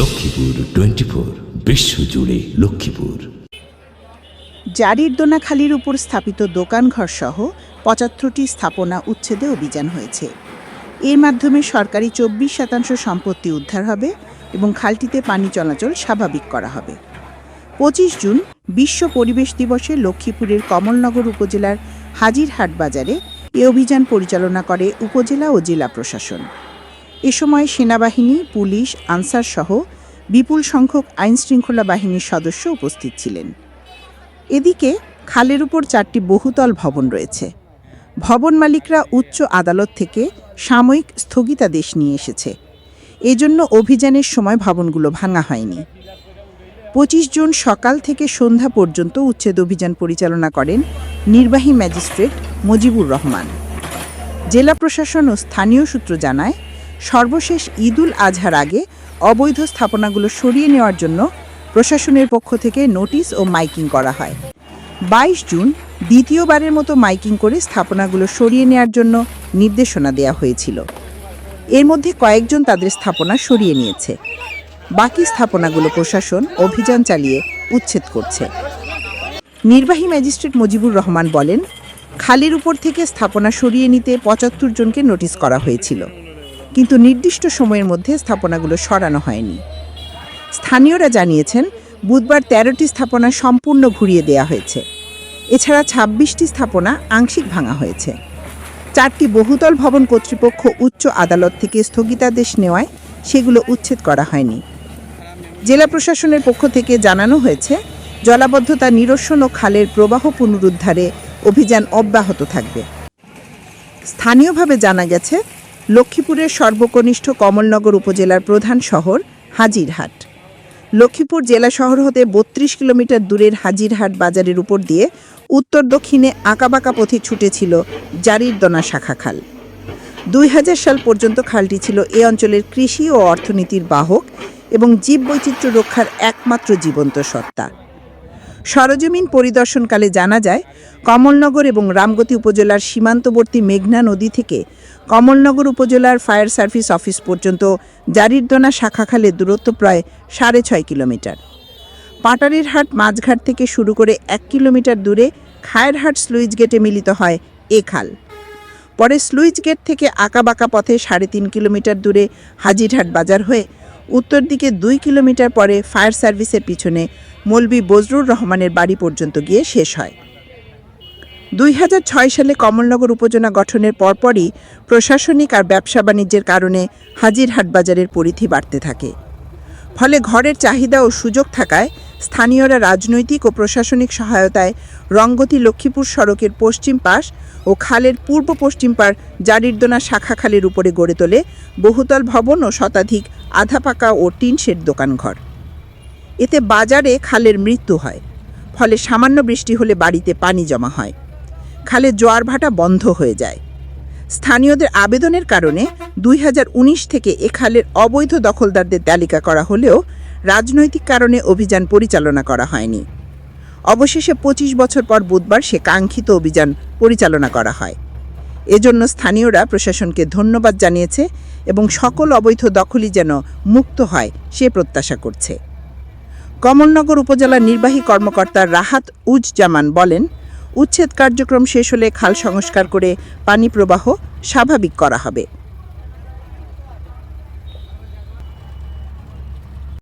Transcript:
Lakshmipur twenty four বিশ্বজুড়ে লক্ষ্মীপুর। জারির দোনাখালির উপর স্থাপিত দোকানঘর সহ পঁচাত্তরটি স্থাপনা উচ্ছেদে অভিযান হয়েছে। এর মাধ্যমে সরকারি চব্বিশ শতাংশ সম্পত্তি উদ্ধার হবে এবং খালটিতে পানি চলাচল স্বাভাবিক করা হবে। পঁচিশ জুন বিশ্ব পরিবেশ দিবসে লক্ষ্মীপুরের কমলনগর উপজেলার হাজিরহাট বাজারে এ অভিযান পরিচালনা করে উপজেলা ও জেলা প্রশাসন। এ সময় সেনাবাহিনী, পুলিশ, আনসার সহ বিপুল সংখ্যক আইনশৃঙ্খলা বাহিনীর সদস্য উপস্থিত ছিলেন। এদিকে খালের উপর চারটি বহুতল ভবন রয়েছে। ভবন মালিকরা উচ্চ আদালত থেকে সাময়িক স্থগিতাদেশ নিয়ে এসেছে। এজন্য অভিযানের সময় ভবনগুলো ভাঙা হয়নি। পঁচিশ জুন সকাল থেকে সন্ধ্যা পর্যন্ত উচ্ছেদ অভিযান পরিচালনা করেন নির্বাহী ম্যাজিস্ট্রেট মজিবুর রহমান। জেলা প্রশাসন ও স্থানীয় সূত্র জানায় সর্বশেষ ঈদুল আজহার আগে অবৈধ স্থাপনাগুলো সরিয়ে নেওয়ার জন্য প্রশাসনের পক্ষ থেকে নোটিশ ও মাইকিং করা হয়। বাইশ জুন দ্বিতীয়বারের মতো মাইকিং করে স্থাপনাগুলো সরিয়ে নেওয়ার জন্য নির্দেশনা দেওয়া হয়েছিল। এর মধ্যে কয়েকজন তাদের স্থাপনা সরিয়ে নিয়েছে। বাকি স্থাপনাগুলো প্রশাসন অভিযান চালিয়ে উচ্ছেদ করছে। নির্বাহী ম্যাজিস্ট্রেট মুজিবুর রহমান বলেন, খালের উপর থেকে স্থাপনা সরিয়ে নিতে পঁচাত্তর জনকে নোটিশ করা হয়েছিল। কিন্তু নির্দিষ্ট সময়ের মধ্যে স্থাপনাগুলো সরানো হয়নি। স্থানীয়রা জানিয়েছেন, বুধবার তেরোটি স্থাপনা সম্পূর্ণ ঘুরিয়ে দেওয়া হয়েছে। এছাড়া ছাব্বিশটি স্থাপনা আংশিক ভাঙা হয়েছে। চারটি বহুতল ভবন কর্তৃপক্ষ উচ্চ আদালত থেকে স্থগিতাদেশ নেওয়ায় সেগুলো উচ্ছেদ করা হয়নি। জেলা প্রশাসনের পক্ষ থেকে জানানো হয়েছে, জলাবদ্ধতা নিরসন ও খালের প্রবাহ পুনরুদ্ধারে অভিযান অব্যাহত থাকবে। স্থানীয়ভাবে জানা গেছে লক্ষ্মীপুরের সর্বকনিষ্ঠ কমলনগর উপজেলার প্রধান শহর হাজিরহাট। লক্ষ্মীপুর জেলা শহর হতে বত্রিশ কিলোমিটার দূরের হাজিরহাট বাজারের উপর দিয়ে উত্তর দক্ষিণে আঁকাবাঁকা পথে ছুটেছিল জারিরদনা শাখা খাল। দুই হাজার সাল পর্যন্ত খালটি ছিল এ অঞ্চলের কৃষি ও অর্থনীতির বাহক এবং জীববৈচিত্র্য রক্ষার একমাত্র জীবন্ত সত্তা। সরজমিন পরিদর্শনকালে জানা যায়, কমলনগর এবং রামগতি উপজেলার সীমান্তবর্তী মেঘনা নদী থেকে কমলনগর উপজেলার ফায়ার সার্ভিস অফিস পর্যন্ত জারিরদোনা শাখাখালের দূরত্ব প্রায় সাড়ে ছয় কিলোমিটার। পাটারির হাট মাঝঘাট থেকে শুরু করে এক কিলোমিটার দূরে খায়েরহাট স্লুইজ গেটে মিলিত হয় এ খাল। পরে স্লুইজ গেট থেকে আঁকাবাঁকা পথে সাড়ে তিন কিলোমিটার দূরে হাজিরহাট বাজার হয়ে উত্তর দিকে দুই কিলোমিটার পরে ফায়ার সার্ভিসের পিছনে মৌলবি বজরুর রহমানের বাড়ি পর্যন্ত গিয়ে শেষ হয়। দুই হাজার ছয় সালে কমলনগর উপজেলা গঠনের পরপরই প্রশাসনিক আর ব্যবসা বাণিজ্যের কারণে হাজিরহাট বাজারের পরিধি বাড়তে থাকে। ফলে ঘরের চাহিদা ও সুযোগ থাকায় স্থানীয়রা রাজনৈতিক ও প্রশাসনিক সহায়তায় রঙ্গতি লক্ষ্মীপুর সড়কের পশ্চিম পাশ ও খালের পূর্ব পশ্চিম পাড় জারিরদোনা শাখা খালের উপরে গড়ে তোলে বহুতল ভবন ও শতাধিক আধা পাকা ও টিন শেড দোকানঘর। এতে বাজারে খালের মৃত্যু হয়, ফলে সামান্য বৃষ্টি হলে বাড়িতে পানি জমা হয়। খালে জোয়ার ভাটা বন্ধ হয়ে যায়। স্থানীয়দের আবেদনের কারণে দুই হাজার উনিশ থেকে এ খালের অবৈধ দখলদারদের তালিকা করা হলেও রাজনৈতিক কারণে অভিযান পরিচালনা করা হয়নি। অবশেষে ২৫ বছর পর বুধবার সে কাঙ্ক্ষিত অভিযান পরিচালনা করা হয়। এজন্য স্থানীয়রা প্রশাসনকে ধন্যবাদ জানিয়েছে এবং সকল অবৈধ দখলই যেন মুক্ত হয় সে প্রত্যাশা করছে। কমলনগর উপজেলার নির্বাহী কর্মকর্তা রাহাত উজ জামান বলেন উচ্ছেদ কার্যক্রম শেষ হলে খাল সংস্কার করে পানি প্রবাহ স্বাভাবিক করা হবে।